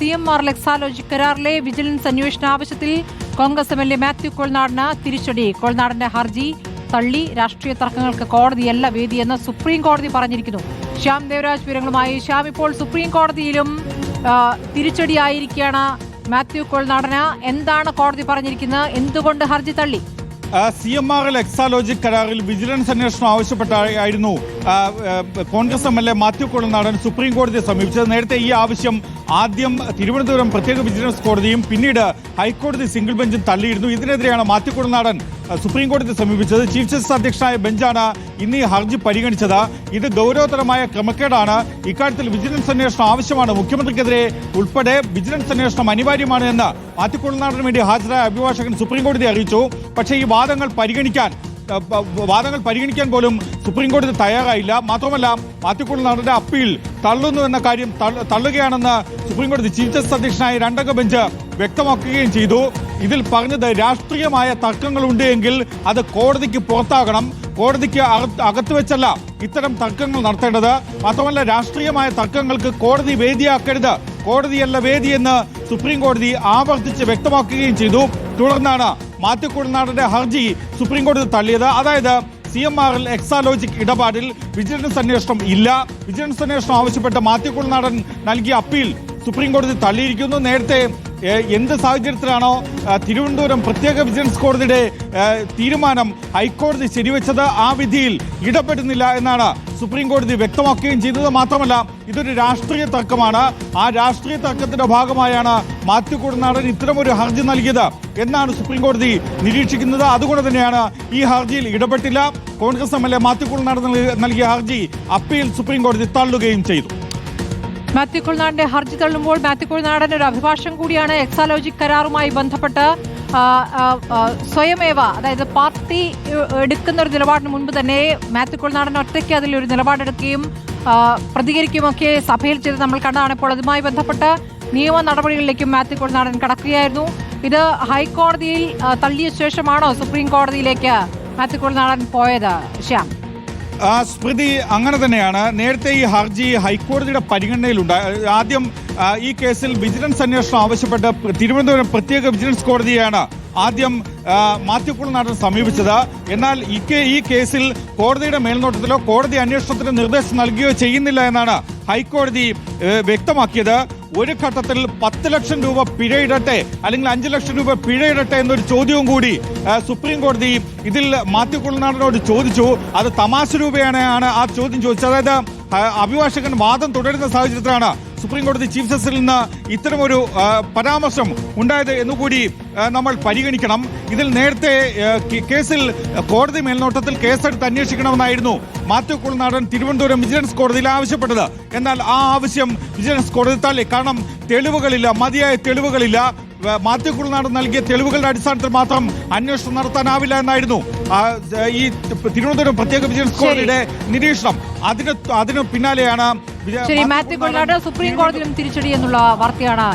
C M R Exalogic കരാറിലെ vigilance അന്വേഷണ ആവശ്യത്തിൽ Congress M L A Mathew കോൾനാടിന് തിരിച്ചടി. കോൾനാടിന്റെ ഹർജി തള്ളി രാഷ്ട്രീയ തർക്കങ്ങൾക്ക് കോടതിയല്ല വേദിയെന്ന് സുപ്രീം കോടതി പറഞ്ഞിരിക്കുന്നു. ശ്യാം ദേവരാജ് വിവരങ്ങളുമായി ശ്യാം ഇപ്പോൾ സുപ്രീം കോടതിയിലും തിരിച്ചടി തിരിച്ചടിയായിരിക്കുകയാണ് മാത്യു കോൾനാടന്. എന്താണ് കോടതി പറഞ്ഞിരിക്കുന്നത്? എന്തുകൊണ്ട് ഹർജി തള്ളി? സി എം ആർ എക്സാലോജി കരാറിൽ വിജിലൻസ് അന്വേഷണം ആവശ്യപ്പെട്ടായിരുന്നു Congress M L A Mathew Kuzhalnadan supreme കോടതിയെ സമീപിച്ചത്. നേരത്തെ ഈ ആവശ്യം ആദ്യം തിരുവനന്തപുരം പ്രത്യേക വിജിലൻസ് കോടതിയും പിന്നീട് ഹൈക്കോടതി സിംഗിൾ ബെഞ്ചും തള്ളിയിരുന്നു. ഇതിനെതിരെയാണ് മാത്യു കൊളനാടൻ സുപ്രീം കോടതിയെ സമീപിച്ചത്. ചീഫ് ജസ്റ്റിസ് അധ്യക്ഷനായ ബെഞ്ചാണ് ഇന്ന് ഈ ഹർജി പരിഗണിച്ചത്. ഇത് ഗൗരവതരമായ ക്രമക്കേടാണ്. ഇക്കാര്യത്തിൽ വിജിലൻസ് അന്വേഷണം ആവശ്യമാണ്. മുഖ്യമന്ത്രിക്കെതിരെ ഉൾപ്പെടെ വിജിലൻസ് അന്വേഷണം അനിവാര്യമാണ് എന്ന് മാത്യു കൊളനാടിന് വേണ്ടി ഹാജരായ അഭിഭാഷകൻ സുപ്രീം കോടതിയെ അറിയിച്ചു. പക്ഷേ ഈ വാദങ്ങൾ പരിഗണിക്കാൻ വാദങ്ങൾ പരിഗണിക്കാൻ പോലും സുപ്രീം കോടതി തയ്യാറായില്ല. മാത്രമല്ല മാത്യക്കുള്ള നടന്റെ അപ്പീൽ തള്ളുന്നു എന്ന കാര്യം തള്ളു- തള്ളുകയാണെന്ന് സുപ്രീം കോടതി ചീഫ് ജസ്റ്റിസ് അധ്യക്ഷനായ രണ്ടംഗ ബെഞ്ച് വ്യക്തമാക്കുകയും ചെയ്തു. ഇതിൽ പറഞ്ഞത് രാഷ്ട്രീയമായ തർക്കങ്ങളുണ്ട് എങ്കിൽ അത് കോടതിക്ക് പുറത്താകണം. കോടതിക്ക് അകത്ത് വെച്ചല്ല ഇത്തരം തർക്കങ്ങൾ നടത്തേണ്ടത്. മാത്രമല്ല രാഷ്ട്രീയമായ തർക്കങ്ങൾക്ക് കോടതി വേദിയാക്കരുത്. കോടതിയല്ല വേദിയെന്ന് സുപ്രീം കോടതി ആവർത്തിച്ച് വ്യക്തമാക്കുകയും ചെയ്തു. തുടർന്നാണ് മാത്യു കുഴനാടന്റെ ഹർജി സുപ്രീം കോടതി തള്ളിയത്. അതായത് സി എം ആറിൽ എക്സാലോജിക് ഇടപാടിൽ വിജിലൻസ് അന്വേഷണം ഇല്ല. വിജിലൻസ് അന്വേഷണം ആവശ്യപ്പെട്ട് മാത്യു കുഴനാടൻ നൽകിയ അപ്പീൽ സുപ്രീം കോടതി തള്ളിയിരിക്കുന്നു. നേരത്തെ എന്ത് സാഹചര്യത്തിലാണോ തിരുവനന്തപുരം പ്രത്യേക വിജിലൻസ് കോടതിയുടെ തീരുമാനം ഹൈക്കോടതി ശരിവെച്ചത് ആ വിധിയിൽ ഇടപെടുന്നില്ല എന്നാണ് സുപ്രീം കോടതി വ്യക്തമാക്കുകയും ചെയ്തത്. മാത്രമല്ല ഇതൊരു രാഷ്ട്രീയ തർക്കമാണ്. ആ രാഷ്ട്രീയ തർക്കത്തിന്റെ ഭാഗമായാണ് മാത്യു കുടനാടൻ ഇത്തരമൊരു ഹർജി നൽകിയത് എന്നാണ് സുപ്രീം കോടതി നിരീക്ഷിക്കുന്നത്. അതുകൊണ്ട് തന്നെയാണ് ഈ ഹർജിയിൽ ഇടപെട്ടില്ല. Congress M L A Mathew Kuzhalnadan നൽകിയ ഹർജി അപ്പീൽ സുപ്രീം കോടതി തള്ളുകയും ചെയ്തു. മാത്യു കുൾനാടിന്റെ ഹർജി തള്ളുമ്പോൾ മാത്യു കുൾനാടൻ ഒരു അഭിഭാഷകൻ കൂടിയാണ്. എക്സാലോജിക് കരാറുമായി ബന്ധപ്പെട്ട് സ്വയമേവ അതായത് പാർട്ടി എടുക്കുന്ന ഒരു നിലപാടിന് മുൻപ് തന്നെ മാത്യു കുൾനാടൻ ഒറ്റയ്ക്ക് അതിലൊരു നിലപാടെടുക്കുകയും ആ, പ്രതികരിക്കുകയുമൊക്കെ സഭയിൽ ചെയ്ത് നമ്മൾ കണ്ടതാണ്. ഇപ്പോൾ അതുമായി ബന്ധപ്പെട്ട് നിയമ നടപടികളിലേക്കും മാത്യു കുൾനാടൻ കടക്കുകയായിരുന്നു. ഇത് ഹൈക്കോടതിയിൽ തള്ളിയ ശേഷമാണോ സുപ്രീം കോടതിയിലേക്ക് മാത്യു കുൾനാടൻ പോയത്? ശ്യാം. സ്മൃതി അങ്ങനെ തന്നെയാണ്. നേരത്തെ ഈ ഹർജി ഹൈക്കോടതിയുടെ പരിഗണനയിലുണ്ട്. ആദ്യം ആ, ഈ കേസിൽ വിജിലൻസ് അന്വേഷണം ആവശ്യപ്പെട്ട് തിരുവനന്തപുരം പ്രത്യേക വിജിലൻസ് കോടതിയാണ് ആദ്യം ആ, മാത്യു കുളനാടൻ സമീപിച്ചത്. എന്നാൽ ഈ കേസിൽ കോടതിയുടെ മേൽനോട്ടത്തിലോ കോടതി അന്വേഷണത്തിന് നിർദ്ദേശം നൽകുകയോ ചെയ്യുന്നില്ല എന്നാണ് ഹൈക്കോടതി വ്യക്തമാക്കിയത്. ഒരു ഘട്ടത്തിൽ പത്ത് ലക്ഷം രൂപ പിഴയിടട്ടെ അല്ലെങ്കിൽ അഞ്ച് ലക്ഷം രൂപ പിഴയിടട്ടെ എന്നൊരു ചോദ്യവും കൂടി സുപ്രീം കോടതി ഇതിൽ മാത്യു കുളനാടനോട് ചോദിച്ചു. അത് തമാശ രൂപയാണ് ആ ചോദ്യം ചോദിച്ചത്. അതായത് അഭിഭാഷകൻ വാദം തുടരുന്ന സാഹചര്യത്തിലാണ് സുപ്രീം കോടതി ചീഫ് ജസ്റ്റിസിൽ നിന്ന് ഇത്തരമൊരു പരാമർശം ഉണ്ടായത് എന്നുകൂടി നമ്മൾ പരിഗണിക്കണം. ഇതിൽ നേരത്തെ കേസിൽ കോടതി മേൽനോട്ടത്തിൽ കേസെടുത്ത് അന്വേഷിക്കണമെന്നായിരുന്നു മാത്യു കുളനാടൻ തിരുവനന്തപുരം വിജിലൻസ് കോടതിയിൽ ആവശ്യപ്പെട്ടത്. എന്നാൽ ആ ആവശ്യം വിജിലൻസ് കോടതി തള്ളി. കാരണം തെളിവുകളില്ല മതിയായ തെളിവുകളില്ല. മാത്യു കുളനാടൻ നൽകിയ തെളിവുകളുടെ അടിസ്ഥാനത്തിൽ മാത്രം അന്വേഷണം നടത്താനാവില്ല എന്നായിരുന്നു ഈ തിരുവനന്തപുരം പ്രത്യേക വിജിലൻസ് കോടതിയുടെ നിരീക്ഷണം. അതിന് അതിനു പിന്നാലെയാണ് ശരി മാത്യു കൊള്ളാട് സുപ്രീം കോടതിയിലും തിരിച്ചടി എന്നുള്ള വാർത്തയാണ്